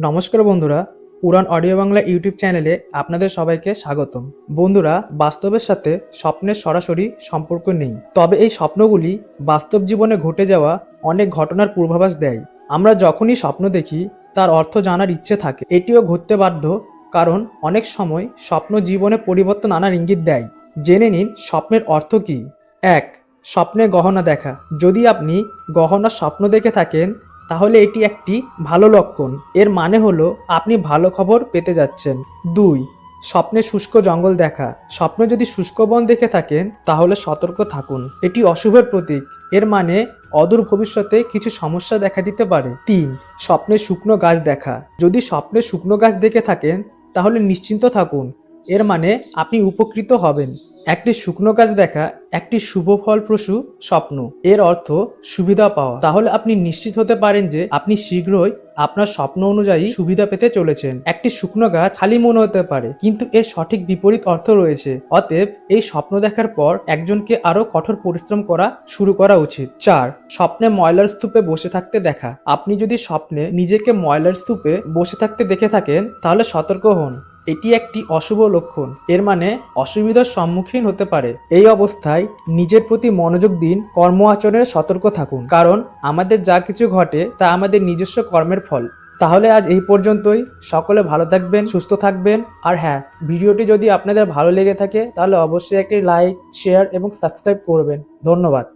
নমস্কার বন্ধুরা, উড়ান audio Bangla YouTube চ্যানেলে আপনাদের সবাইকে স্বাগতম। বন্ধুরা, বাস্তবের সাথে স্বপ্নের সরাসরি সম্পর্ক নেই। তবে এই স্বপ্নগুলি বাস্তব জীবনে ঘটে যাওয়া অনেক ঘটনার পূর্বাভাস দেয়। আমরা যখনই স্বপ্ন দেখি, তার অর্থ জানার ইচ্ছে থাকে। এটিও ঘটতে বাধ্য, কারণ অনেক সময় স্বপ্ন জীবনে পরিবর্তন আনার ইঙ্গিত দেয়। জেনে নিন, স্বপ্নের অর্থ কী? এক, স্বপ্নে গহনা দেখা। যদি আপনি গহনার স্বপ্ন দেখে থাকেন তাহলে এটি একটি ভালো লক্ষণ। এর মানে হলো, আপনি ভালো খবর পেতে যাচ্ছেন। দুই, স্বপ্নে শুষ্ক জঙ্গল দেখা। স্বপ্নে যদি শুষ্ক বন দেখে থাকেন, তাহলে সতর্ক থাকুন। এটি অশুভের প্রতীক। এর মানে অদূর ভবিষ্যতে কিছু সমস্যা দেখা দিতে পারে। তিন, স্বপ্নে শুকনো গাছ দেখা। যদি স্বপ্নে শুকনো গাছ দেখে থাকেন, তাহলে নিশ্চিন্ত থাকুন। এর মানে আপনি উপকৃত হবেন। একটি শুকনো গাছ দেখা, একটি শুভ ফলপ্রসূ স্বপ্ন। এর অর্থ সুবিধা পাওয়া। তাহলে আপনি নিশ্চিত হতে পারেন যে আপনি শীঘ্রই আপনার স্বপ্ন অনুযায়ী সুবিধা পেতে চলেছেন। একটি শুকনো গাছ খালি মনে হতে পারে, কিন্তু এর সঠিক বিপরীত অর্থ রয়েছে। অতএব এই স্বপ্ন দেখার পর একজনকে আরও কঠোর পরিশ্রম করা শুরু করা উচিত। চার, স্বপ্নে ময়লার স্তূপে বসে থাকতে দেখা। আপনি যদি স্বপ্নে নিজেকে ময়লার স্তূপে বসে থাকতে দেখে থাকেন, তাহলে সতর্ক হন। এটি একটি অশুভ লক্ষণ। এর মানে অসুবিধার সম্মুখীন হতে পারে। এই অবস্থায় নিজের প্রতি মনোযোগ দিন, কর্ম আচরণে সতর্ক থাকুন। কারণ আমাদের যা কিছু ঘটে, তা আমাদের নিজস্ব কর্মের ফল। তাহলে আজ এই পর্যন্তই। সকলে ভালো থাকবেন, সুস্থ থাকবেন। আর হ্যাঁ ভিডিওটি যদি আপনাদের ভালো লেগে থাকে, তাহলে অবশ্যই একটি লাইক, শেয়ার এবং সাবস্ক্রাইব করবেন। ধন্যবাদ।